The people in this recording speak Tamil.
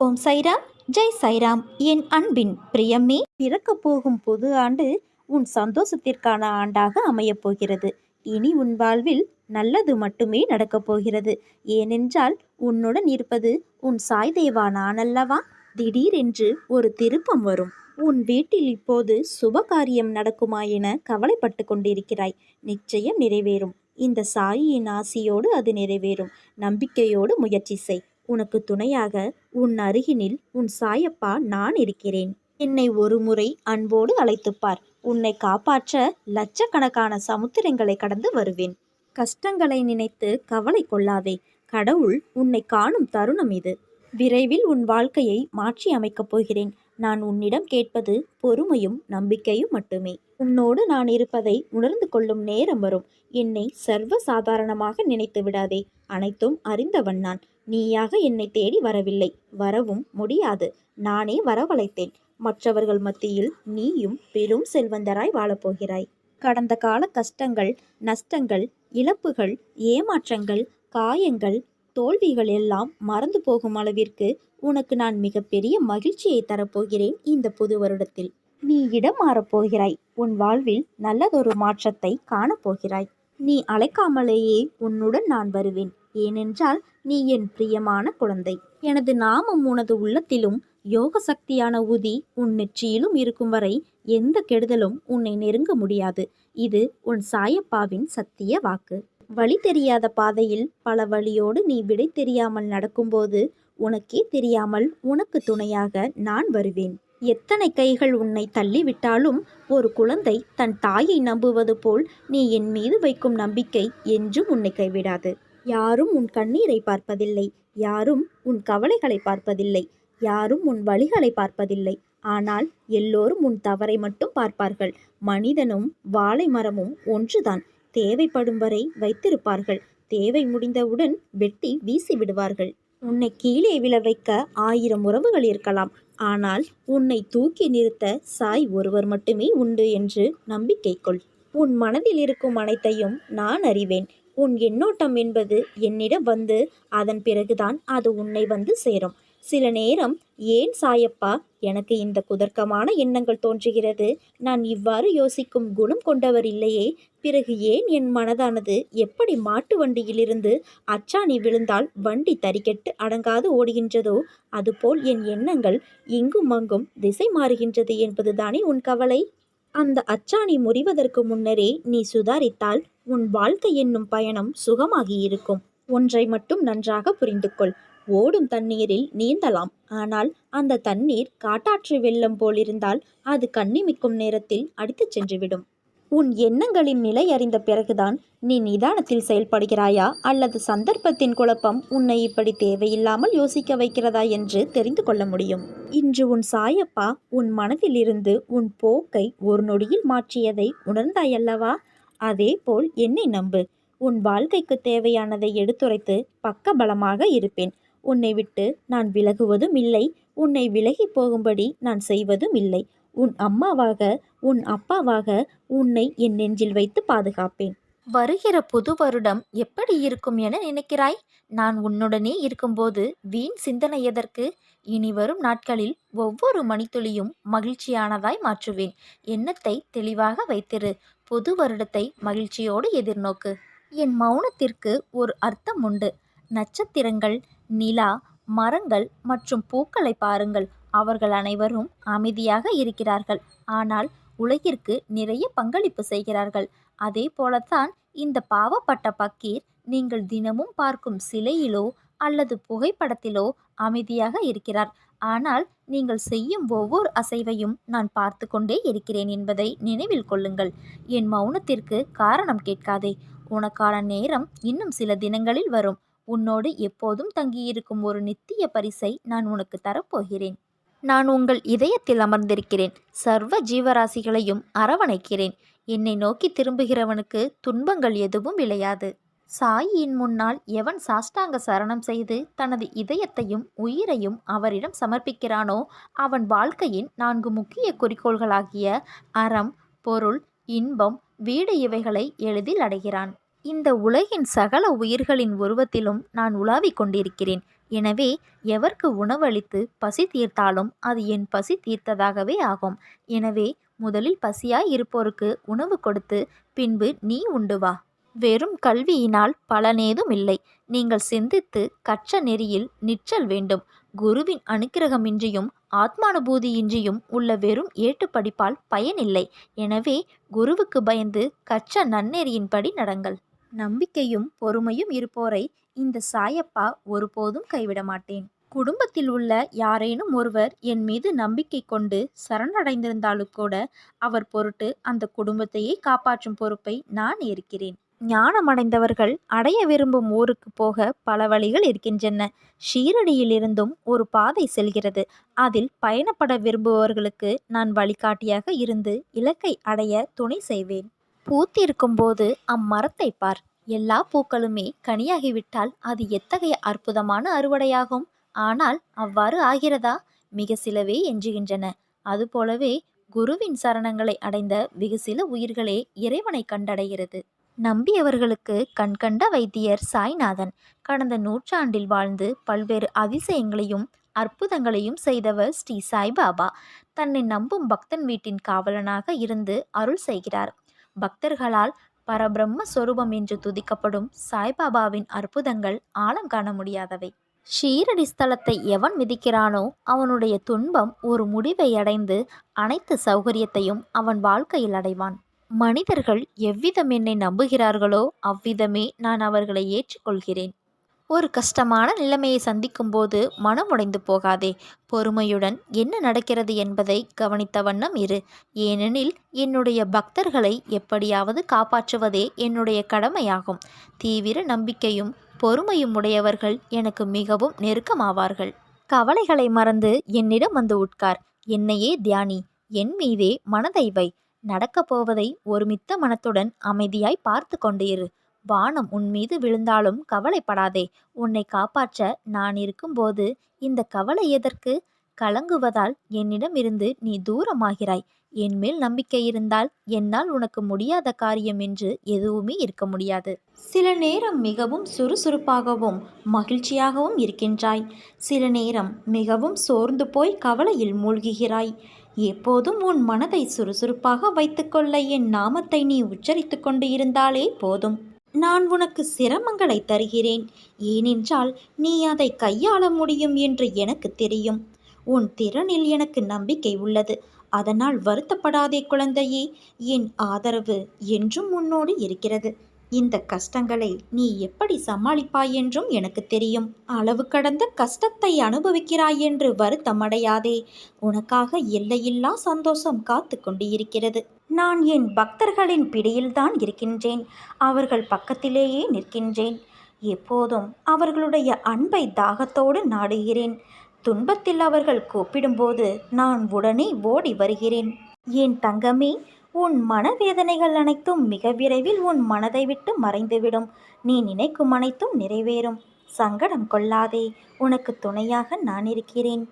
ஓம் சைராம் ஜெய் சைராம். என் அன்பின் பிரியமே பிறக்கப் போகும் புது ஆண்டு உன் சந்தோஷத்திற்கான ஆண்டாக அமையப் போகிறது. இனி உன் வாழ்வில் நல்லது மட்டுமே நடக்கப் போகிறது. ஏனென்றால் உன்னுடன் இருப்பது உன் சாய் தேவா நானல்லவா திடீரென்று ஒரு திருப்பம் வரும். உன் வீட்டில் இப்போது சுபகாரியம் நடக்குமா என கவலைப்பட்டு கொண்டிருக்கிறாய். நிச்சயம் நிறைவேறும். இந்த சாயியின் ஆசியோடு அது நிறைவேறும். நம்பிக்கையோடு முயற்சி செய். உனக்கு துணையாக உன் அருகினில் உன் சாயப்பா நான் இருக்கிறேன். என்னை ஒரு முறை அன்போடு அழைத்துப்பார் உன்னை காப்பாற்ற லட்சக்கணக்கான சமுத்திரங்களை கடந்து வருவேன். கஷ்டங்களை நினைத்து கவலை கொள்ளாதே. கடவுள் உன்னை காணும் தருணம் இது. விரைவில் உன் வாழ்க்கையை மாற்றி அமைக்கப் போகிறேன். நான் உன்னிடம் கேட்பது பொறுமையும் நம்பிக்கையும் மட்டுமே. உன்னோடு நான் இருப்பதை உணர்ந்து கொள்ளும் நேரம் வரும். என்னை சர்வ சாதாரணமாக நினைத்து விடாதே. அனைத்தும் அறிந்தவன் நான். நீயாக என்னை தேடி வரவில்லை. வரவும் முடியாது. நானே வரவழைத்தேன். மற்றவர்கள் மத்தியில் நீயும் பெரும் செல்வந்தராய் வாழப்போகிறாய். கடந்த கால கஷ்டங்கள் நஷ்டங்கள் இழப்புகள் ஏமாற்றங்கள் காயங்கள் தோல்விகள் எல்லாம் மறந்து போகும் அளவிற்கு உனக்கு நான் மிகப்பெரிய மகிழ்ச்சியை தரப்போகிறேன் இந்த புது வருடத்தில். நீ இடம் மாறப்போகிறாய். உன் வாழ்வில் நல்லதொரு மாற்றத்தை காணப்போகிறாய். நீ அழைக்காமலேயே உன்னுடன் நான் வருவேன். ஏனென்றால் நீ என் பிரியமான குழந்தை. எனது நாமம் உனது உள்ளத்திலும் யோக சக்தியான உதி உன் நெற்றியிலும் இருக்கும் வரை எந்த கெடுதலும் உன்னை நெருங்க முடியாது. இது உன் சாயப்பாவின் சத்திய வாக்கு. வழி தெரியாத பாதையில் பல வழியோடு நீ விடை தெரியாமல் நடக்கும்போது உனக்கே தெரியாமல் உனக்கு துணையாக நான் வருவேன். எத்தனை கைகள் உன்னை தள்ளிவிட்டாலும் ஒரு குழந்தை தன் தாயை நம்புவது போல் நீ என் மீது வைக்கும் நம்பிக்கை என்றும் உன்னை கைவிடாது. யாரும் உன் கண்ணீரை பார்ப்பதில்லை. யாரும் உன் கவலைகளை பார்ப்பதில்லை. யாரும் உன் வழிகளை பார்ப்பதில்லை. ஆனால் எல்லோரும் உன் தவறை மட்டும் பார்ப்பார்கள். மனிதனும் வாழை மரமும் ஒன்றுதான். தேவைப்படும் வரை வைத்திருப்பார்கள். தேவை முடிந்தவுடன் வெட்டி வீசி விடுவார்கள். உன்னை கீழே விழ வைக்க ஆயிரம் உறவுகள் இருக்கலாம். ஆனால் உன்னை தூக்கி நிறுத்த சாய் ஒருவர் மட்டுமே உண்டு என்று நம்பிக்கை கொள். உன் மனதில் இருக்கும் அனைத்தையும் நான் அறிவேன். உன் எண்ணோட்டம் என்பது என்னிடம் வந்து அதன் பிறகுதான் அது உன்னை வந்து சேரும். சில நேரம் ஏன் சாயப்பா எனக்கு இந்த குதர்க்கமான எண்ணங்கள் தோன்றுகிறது? நான் இவ்வாறு யோசிக்கும் குணம் கொண்டவர் இல்லையே. பிறகு ஏன் என் மனதானது எப்படி மாட்டு வண்டியிலிருந்து அச்சாணி விழுந்தால் வண்டி தறிக்கெட்டு அடங்காது ஓடுகின்றதோ அதுபோல் என் எண்ணங்கள் இங்கும் அங்கும் திசை மாறுகின்றது என்பதுதானே உன் கவலை? அந்த அச்சாணி முறிவதற்கு முன்னரே நீ சுதாரித்தால் உன் வாழ்க்கை என்னும் பயணம் சுகமாகி இருக்கும். ஒன்றை மட்டும் நன்றாக புரிந்து கொள் ஓடும் தண்ணீரில் நீந்தலாம். ஆனால் அந்த தண்ணீர் காட்டாற்று வெள்ளம் போலிருந்தால் அது கண்ணிமிக்கும் நேரத்தில் அடித்துச் சென்றுவிடும். உன் எண்ணங்களின் நிலை அறிந்த பிறகுதான் நீ நிதானத்தில் செயல்படுகிறாயா? அல்லது சந்தர்ப்பத்தின் குழப்பம் உன்னை இப்படி தேவையில்லாமல் யோசிக்க வைக்கிறதா என்று தெரிந்து கொள்ள முடியும். இன்று உன் சாயப்பா உன் மனதிலிருந்து உன் போக்கை ஒரு நொடியில் மாற்றியதை உணர்ந்தாயல்லவா? அதேபோல் என்னை நம்பு. உன் வாழ்க்கைக்கு தேவையானதை எடுத்துரைத்து பக்கபலமாக இருப்பேன். உன்னை விட்டு நான் விலகுவதும் இல்லை. உன்னை விலகி போகும்படி நான் செய்வதும் இல்லை. உன் அம்மாவாக உன் அப்பாவாக உன்னை என் நெஞ்சில் வைத்து பாதுகாப்பேன். வருகிற புது வருடம் எப்படி இருக்கும் என நினைக்கிறாய்? நான் உன்னுடனே இருக்கும்போது வீண் சிந்தனை எதற்கு? இனி வரும் நாட்களில் ஒவ்வொரு மணித்துளியும் மகிழ்ச்சியானதாய் மாற்றுவேன். எண்ணத்தை தெளிவாக வைத்திரு. புது வருடத்தை மகிழ்ச்சியோடு எதிர்நோக்கு. என் மௌனத்திற்கு ஒரு அர்த்தம் உண்டு. நட்சத்திரங்கள் நிலா மரங்கள் மற்றும் பூக்களை பாருங்கள். அவர்கள் அனைவரும் அமைதியாக இருக்கிறார்கள். ஆனால் உலகிற்கு நிறைய பங்களிப்பு செய்கிறார்கள். அதே போலத்தான் இந்த பாவப்பட்ட பக்கீர் நீங்கள் தினமும் பார்க்கும் சிலையிலோ அல்லது புகைப்படத்திலோ அமைதியாக இருக்கிறார். ஆனால் நீங்கள் செய்யும் ஒவ்வொரு அசைவையும் நான் பார்த்து கொண்டே இருக்கிறேன் என்பதை நினைவில் கொள்ளுங்கள். என் மௌனத்திற்கு காரணம் கேட்காதே. உனக்கான நேரம் இன்னும் சில தினங்களில் வரும். உன்னோடு எப்போதும் தங்கியிருக்கும் ஒரு நித்திய பரிசை நான் உனக்கு தரப்போகிறேன். நான் உங்கள் இதயத்தில் அமர்ந்திருக்கிறேன். சர்வ ஜீவராசிகளையும் அரவணைக்கிறேன். என்னை நோக்கி திரும்புகிறவனுக்கு துன்பங்கள் எதுவும் விளையாது. சாயியின் முன்னால் எவன் சாஷ்டாங்க சரணம் செய்து தனது இதயத்தையும் உயிரையும் அவரிடம் சமர்ப்பிக்கிறானோ அவன் வாழ்க்கையின் நான்கு முக்கிய குறிக்கோள்களாகிய அறம் பொருள் இன்பம் வீடு இவைகளை எளிதில் அடைகிறான். இந்த உலகின் சகல உயிர்களின் உருவத்திலும் நான் உலாவிக் கொண்டிருக்கிறேன். எனவே எவர்க்கு உணவளித்து பசி தீர்த்தாலும் அது என் பசி தீர்த்ததாகவே ஆகும். எனவே முதலில் பசியாய் இருப்போருக்கு உணவு கொடுத்து பின்பு நீ உண்டு வா. வெறும் கல்வியினால் பலனேதும் இல்லை. நீங்கள் சிந்தித்து கற்ற நெறியில் நிற்றல் வேண்டும். குருவின் அனுக்கிரகமின்றியும் ஆத்மானுபூதியின்றியும் உள்ள வெறும் ஏட்டு படிப்பால் பயனில்லை. எனவே குருவுக்கு பயந்து கற்ற நன்னெறியின்படி நடங்கள். நம்பிக்கையும் பொறுமையும் இருப்போரை இந்த சாயப்பா ஒருபோதும் கைவிட மாட்டேன். குடும்பத்தில் உள்ள யாரேனும் ஒருவர் என் மீது நம்பிக்கை கொண்டு சரணடைந்திருந்தாலும் கூட அவர் பொருட்டு அந்த குடும்பத்தையே காப்பாற்றும் பொறுப்பை நான் ஏற்கிறேன். ஞானமடைந்தவர்கள் அடைய விரும்பும் ஊருக்கு போக பல வழிகள் இருக்கின்றன. ஷீரடியிலிருந்தும் ஒரு பாதை செல்கிறது. அதில் பயணப்பட விரும்புபவர்களுக்கு நான் வழிகாட்டியாக இருந்து இலக்கை அடைய துணை செய்வேன். பூத்திருக்கும் போது அம்மரத்தை பார். எல்லா பூக்களுமே கனியாகிவிட்டால் அது எத்தகைய அற்புதமான அறுவடையாகும்? ஆனால் அவ்வாறு ஆகிறதா? மிக சிலவே எஞ்சுகின்றன. அதுபோலவே குருவின் சரணங்களை அடைந்த வெகு சில உயிர்களே இறைவனை கண்டடைகிறது. நம்பியவர்களுக்கு கண்கண்ட வைத்தியர் சாய்நாதன். கடந்த நூற்றாண்டில் வாழ்ந்து பல்வேறு அதிசயங்களையும் அற்புதங்களையும் செய்தவர் ஸ்ரீ சாய்பாபா. தன்னை நம்பும் பக்தன் வீட்டின் காவலனாக இருந்து அருள் செய்கிறார். பக்தர்களால் பரபிரம்ம சொரூபம் என்று துதிக்கப்படும் சாய்பாபாவின் அற்புதங்கள் ஆழம் காண முடியாதவை. ஷீரடி ஸ்தலத்தை எவன் மிதிக்கிறானோ அவனுடைய துன்பம் ஒரு முடிவை அடைந்து அனைத்து சௌகரியத்தையும் அவன் வாழ்க்கையில் அடைவான். மனிதர்கள் எவ்விதம் என்னை நம்புகிறார்களோ அவ்விதமே நான் அவர்களை ஏற்றுக்கொள்கிறேன். ஒரு கஷ்டமான நிலைமையை சந்திக்கும் போது மனமுடைந்து போகாதே. பொறுமையுடன் என்ன நடக்கிறது என்பதை கவனித்த வண்ணம் இரு. ஏனெனில் என்னுடைய பக்தர்களை எப்படியாவது காப்பாற்றுவதே என்னுடைய கடமையாகும். தீவிர நம்பிக்கையும் பொறுமையும் உடையவர்கள் எனக்கு மிகவும் நெருக்கமாவார்கள். கவலைகளை மறந்து என்னிடம் வந்து உட்கார். என்னையே தியானி. என் மீதே மனதை வை. நடக்கப் போவதை ஒருமித்த மனத்துடன் அமைதியாய் பார்த்து கொண்டு இரு. வானம் உன் மீது விழுந்தாலும் கவலைப்படாதே. உன்னை காப்பாற்ற நான் இருக்கும்போது இந்த கவலை எதற்கு? கலங்குவதால் என்னிடம் இருந்து நீ தூரமாகிறாய். என் மேல் நம்பிக்கை இருந்தால் என்னால் உனக்கு முடியாத காரியம் என்று எதுவுமே இருக்க முடியாது. சில நேரம் மிகவும் சுறுசுறுப்பாகவும் மகிழ்ச்சியாகவும் இருக்கின்றாய். சில நேரம் மிகவும் சோர்ந்து போய் கவலையில் மூழ்குகிறாய். எப்போதும் உன் மனதை சுறுசுறுப்பாக வைத்துக்கொள்ள என் நாமத்தை நீ உச்சரித்து கொண்டு இருந்தாலே போதும். நான் உனக்கு சிரமங்களை தருகிறேன். ஏனென்றால் நீ அதை கையாள முடியும் என்று எனக்கு தெரியும். உன் திறனில் எனக்கு நம்பிக்கை உள்ளது. அதனால் வருத்தப்படாதே குழந்தையே. என் ஆதரவு என்றும் உன்னோடு இருக்கிறது. இந்த கஷ்டங்களை நீ எப்படி சமாளிப்பாய் என்றும் எனக்கு தெரியும். அளவு கடந்த கஷ்டத்தை அனுபவிக்கிறாய் என்று வருத்தமடையாதே. உனக்காக எல்லையில்லா சந்தோஷம் காத்து கொண்டு இருக்கிறது நான் என் பக்தர்களின் பிடியில்தான் இருக்கின்றேன். அவர்கள் பக்கத்திலேயே நிற்கின்றேன். எப்போதும் அவர்களுடைய அன்பை தாகத்தோடு நாடுகிறேன். துன்பத்தில் அவர்கள் கூப்பிடும்போது நான் உடனே ஓடி வருகிறேன். என் தங்கமே உன் மனவேதனைகள் அனைத்தும் மிக விரைவில் உன் மனதை விட்டு மறைந்துவிடும். நீ நினைக்கும் அனைத்தும் நிறைவேறும். சங்கடம் கொள்ளாதே. உனக்கு துணையாக நான் இருக்கிறேன்.